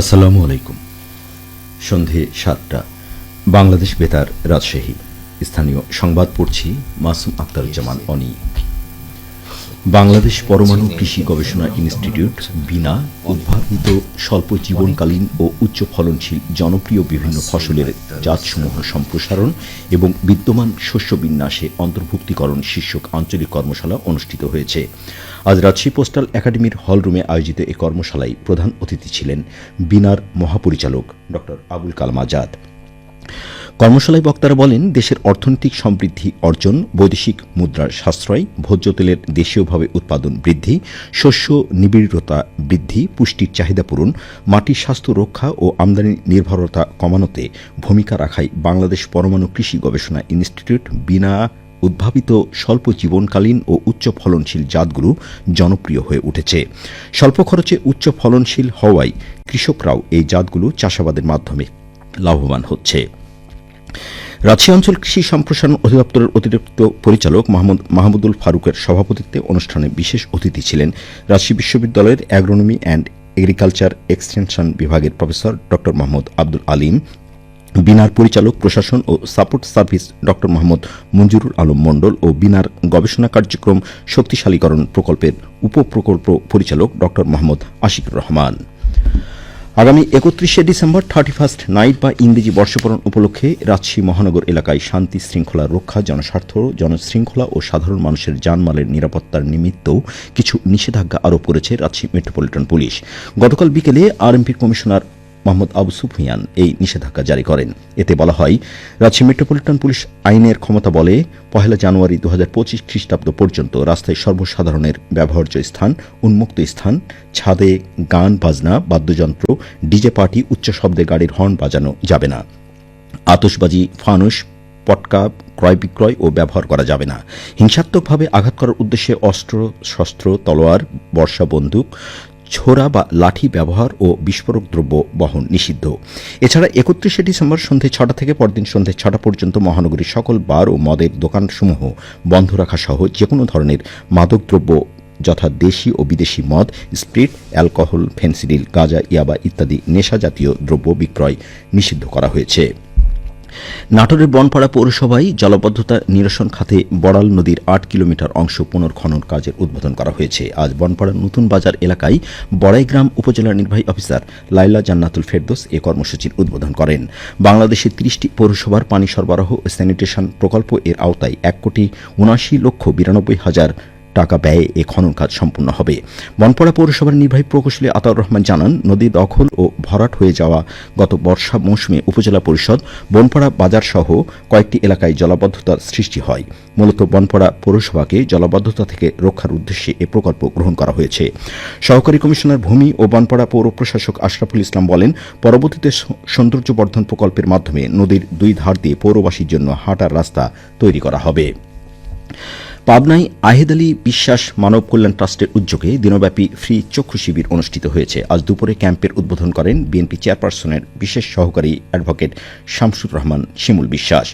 আসসালামু আলাইকুম। সন্ধে সাতটা বাংলাদেশ বেতার রাজশাহী। স্থানীয় সংবাদ পড়ছি মাসুম আক্তারুজ্জামান অনি। বাংলাদেশ পরমাণু কৃষি গবেষণা ইনস্টিটিউট বিনা উদ্ভাবিত স্বল্প জীবনকালীন ও উচ্চ ফলনশীল জনপ্রিয় বিভিন্ন ফসলের জাতসমূহ সম্প্রসারণ এবং বিদ্যমান শস্য বিন্যাসে অন্তর্ভুক্তিকরণ শীর্ষক আঞ্চলিক কর্মশালা অনুষ্ঠিত হয়েছে। আজ রাজশাহী পোস্টাল একাডেমির হলরুমে আয়োজিত এই কর্মশালায় প্রধান অতিথি ছিলেন বিনার মহাপরিচালক ড. আবুল কালাম আজাদ। কর্মশালায় বক্তারা বলেন, দেশের অর্থনৈতিক সমৃদ্ধি অর্জন, বৈদেশিক মুদ্রার সাশ্রয়, ভোজ্য তেলের দেশীয়ভাবে উৎপাদন বৃদ্ধি, শস্য নিবিড়তা বৃদ্ধি, পুষ্টির চাহিদা পূরণ, মাটির স্বাস্থ্য রক্ষা ও আমদানি নির্ভরতা কমানোতে ভূমিকা রাখায় বাংলাদেশ পরমাণু কৃষি গবেষণা ইনস্টিটিউট, বিনা উদ্ভাবিত স্বল্প জীবনকালীন ও উচ্চ ফলনশীল জাতগুলো জনপ্রিয় হয়ে উঠেছে। স্বল্প খরচে উচ্চ ফলনশীল হওয়ায় কৃষকরাও এই জাতগুলো চাষাবাদের মাধ্যমে লাভবান হচ্ছে। রাজশাহী অঞ্চল কৃষি সম্প্রসারণ অধিদপ্তরের অতিরিক্ত পরিচালক মাহমুদ, মাহমুদুল ফারুকের সভাপতিত্বে অনুষ্ঠানে বিশেষ অতিথি ছিলেন রাজশাহী বিশ্ববিদ্যালয়ের অ্যাগ্রোনমি অ্যান্ড এগ্রিকালচার এক্সটেনশন বিভাগের প্রফেসর ড মোহাম্মদ আব্দুল আলিম, বিনার পরিচালক প্রশাসন ও সাপোর্ট সার্ভিস ড মোহাম্মদ মঞ্জুরুল আলম মণ্ডল ও বিনার গবেষণা কার্যক্রম শক্তিশালীকরণ প্রকল্পের উপপ্রকল্প পরিচালক ড মোহাম্মদ আশিকুর রহমান। আগামী একত্রিশে ডিসেম্বর থার্টি ফার্স্ট নাইট বা ইংরেজি বর্ষবরণ উপলক্ষে রাজশাহী মহানগর এলাকায় শান্তি শৃঙ্খলা রক্ষা, জনস্বার্থ, জনশৃঙ্খলা ও সাধারণ মানুষের জানমালের নিরাপত্তার নিমিত্ত কিছু নিষেধাজ্ঞা আরোপ করেছে রাজশাহী মেট্রোপলিটন পুলিশ। গতকাল বিকেলে আরএমপির কমিশনার মোহাম্মদ আবু সুফিয়ান এই নিষেধাজ্ঞা জারি করেন। এতে বলা হয় রাজশাহী মেট্রোপলিটন পুলিশ আইনের ক্ষমতা বলে পহেলা জানুয়ারি দু হাজার পঁচিশ খ্রিস্টাব্দ পর্যন্ত রাস্তায় সর্বসাধারণের ব্যবহার্য স্থান, উন্মুক্ত স্থান, ছাদে গান, বাজনা, বাদ্যযন্ত্র, ডিজে পার্টি, উচ্চ শব্দে গাড়ির হর্ন বাজানো যাবে না। আতসবাজি ফানুস, পটকা ক্রয় বিক্রয় ও ব্যবহার করা যাবে না। হিংসাত্মকভাবে আঘাত করার উদ্দেশ্যে অস্ত্র, শস্ত্র, তলোয়ার, বর্ষা বন্দুক ছোড়া বা লাঠি ব্যবহার ও বিস্ফোরক দ্রব্য বহন নিষিদ্ধ। এছাড়া একত্রিশে ডিসেম্বর সন্ধে ছটা থেকে পরদিন সন্ধে ছটা পর্যন্ত মহানগরীর সকল বার ও মদের দোকানসমূহ বন্ধ রাখা সহ যে কোনো ধরনের মাদকদ্রব্য যথা দেশি ও বিদেশি মদ, স্প্রিট, অ্যালকোহল, ফেন্সিডিল, গাঁজা, ইয়াবা ইত্যাদি নেশা জাতীয় দ্রব্য বিক্রয় নিষিদ্ধ করা হয়েছে। নাটোরের বনপাড়া পৌরসভায় জলবদ্ধতা নিরসন খাতে বড়াল নদীর আট কিলোমিটার অংশ পুনর্খনন কাজের উদ্বোধন করা হয়েছে। আজ বনপাড়ার নতুন বাজার এলাকায় বড়াইগ্রাম উপজেলা নির্বাহী অফিসার লাইলা জান্নাতুল ফেরদোস এ কর্মসূচির উদ্বোধন করেন। বাংলাদেশের ত্রিশটি পৌরসভার পানি সরবরাহ ও স্যানিটেশন প্রকল্প এর আওতায় এক কোটি উনাশি লক্ষ বিরানব্বই হাজার টাকা ব্যয়ে এ খনন কাজ সম্পূর্ণ হবে। বনপাড়া পৌরসভার নির্বাহী প্রকৌশলী আতাউর রহমান জানান, নদী দখল ও ভরাট হয়ে যাওয়া গত বর্ষা মৌসুমে উপজেলা পরিষদ, বনপাড়া বাজার সহ কয়েকটি এলাকায় জলাবদ্ধতার সৃষ্টি হয়। মূলত বনপাড়া পৌরসভাকে জলাবদ্ধতা থেকে রক্ষার উদ্দেশ্যে এ প্রকল্প গ্রহণ করা হয়েছে। সহকারী কমিশনার ভূমি ও বনপাড়া পৌর প্রশাসক আশরাফুল ইসলাম বলেন, পরবর্তীতে সৌন্দর্যবর্ধন প্রকল্পের মাধ্যমে নদীর দুই ধার দিয়ে পৌরবাসীর জন্য হাঁটার রাস্তা তৈরি করা হবে। পাবনায় আহেদ আলী বিশ্বাস মানব কল্যাণ ট্রাস্টের উদ্যোগে দিনব্যাপী ফ্রি চক্ষু শিবির অনুষ্ঠিত হয়েছে। আজ দুপুরে ক্যাম্পের উদ্বোধন করেন বিএনপি চেয়ারপারসনের বিশেষ সহকারী advocate Shamsur Rahman Shimul Biswas.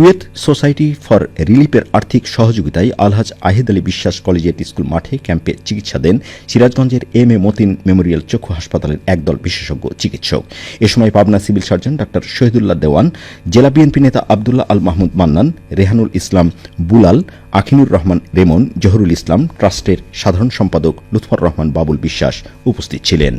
Kuwait society for রিলিফের আর্থিক সহযোগিতায় আলহাজ আহিদ আলী বিশ্বাস কলেজিয়েট স্কুল মাঠে ক্যাম্পে চিকিৎসা দেন সিরাজগঞ্জের এম এ মতিন মেমোরিয়াল চক্ষু হাসপাতালের একদল বিশেষজ্ঞ চিকিৎসক। এ সময় Pabna civil surgeon doctor Shahidullah Dewan, জেলা বিএনপি নেতা আবদুল্লাহ আল মাহমুদ মান্নান, রেহানুল ইসলাম বুলাল, আখিনুর রহমান রেমন, জহরুল ইসলাম ট্রাস্টের সাধারণ সম্পাদক লুৎফর রহমান বাবুল বিশ্বাস উপস্থিত ছিলেন।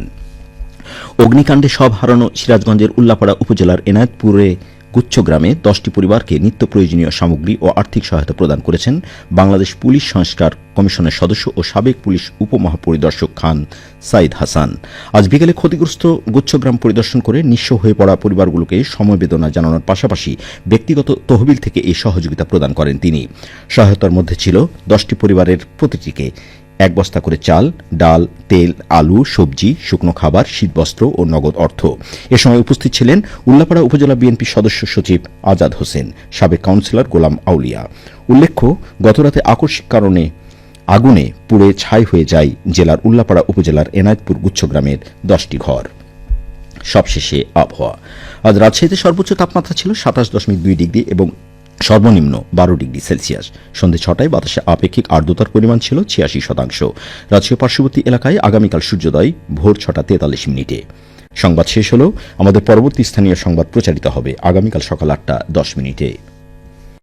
অগ্নিকাণ্ডে সব হারানো সিরাজগঞ্জের উল্লাপাড়া উপজেলার এনায়তপুরে গুচ্ছগ্রামে দশটি পরিবারকে নিত্য প্রয়োজনীয় সামগ্রী ও আর্থিক সহায়তা প্রদান করেছেন বাংলাদেশ পুলিশ সংস্কার কমিশনের সদস্য ও সাবেক পুলিশ উপমহাপরিদর্শক খান সাইদ হাসান। আজ বিকেলে ক্ষতিগ্রস্ত গুচ্ছগ্রাম পরিদর্শন করে নিঃস্ব হয়ে পড়া পরিবারগুলোকে সমবেদনা জানানোর পাশাপাশি ব্যক্তিগত তহবিল থেকে এই সহযোগিতা প্রদান করেন তিনি। সহায়তার মধ্যে ছিল দশটি পরিবারের প্রতিটিকে। এক বস্তা করে চাল, ডাল, তেল, আলু, সবজি, শুকনো খাবার, শীতবস্ত্র ও নগদ অর্থ। এ সময় উপস্থিত ছিলেন উল্লাপাড়া উপজেলা বিএনপি সদস্য সচিব আজাদ হোসেন, সাবেক কাউন্সিলর গোলাম আউলিয়া। উল্লেখ্য, গতরাতে আকস্মিক কারণে আগুনে পুড়ে ছাই হয়ে যায় জেলার উল্লাপাড়া উপজেলার এনায়তপুর গুচ্ছগ্রামের দশটি ঘর। সবশেষে আবহাওয়া। আজ রাজশাহীতে সর্বোচ্চ তাপমাত্রা ছিল সাতাশ দশমিক দুই ডিগ্রি এবং সর্বনিম্ন বারো ডিগ্রি সেলসিয়াস। সন্ধে ছটায় বাতাসে আপেক্ষিক আর্দ্রতার পরিমাণ ছিল ছিয়াশি শতাংশ। রাজ্য পার্শ্ববর্তী এলাকায় আগামীকাল সূর্যোদয়, ভোর ছটা তেতাল্লিশ মিনিটে। সংবাদ শেষ হলো আমাদের পরবর্তী স্থানীয় সংবাদ প্রচারিত হবে আগামীকাল সকাল আটটা দশ মিনিটে।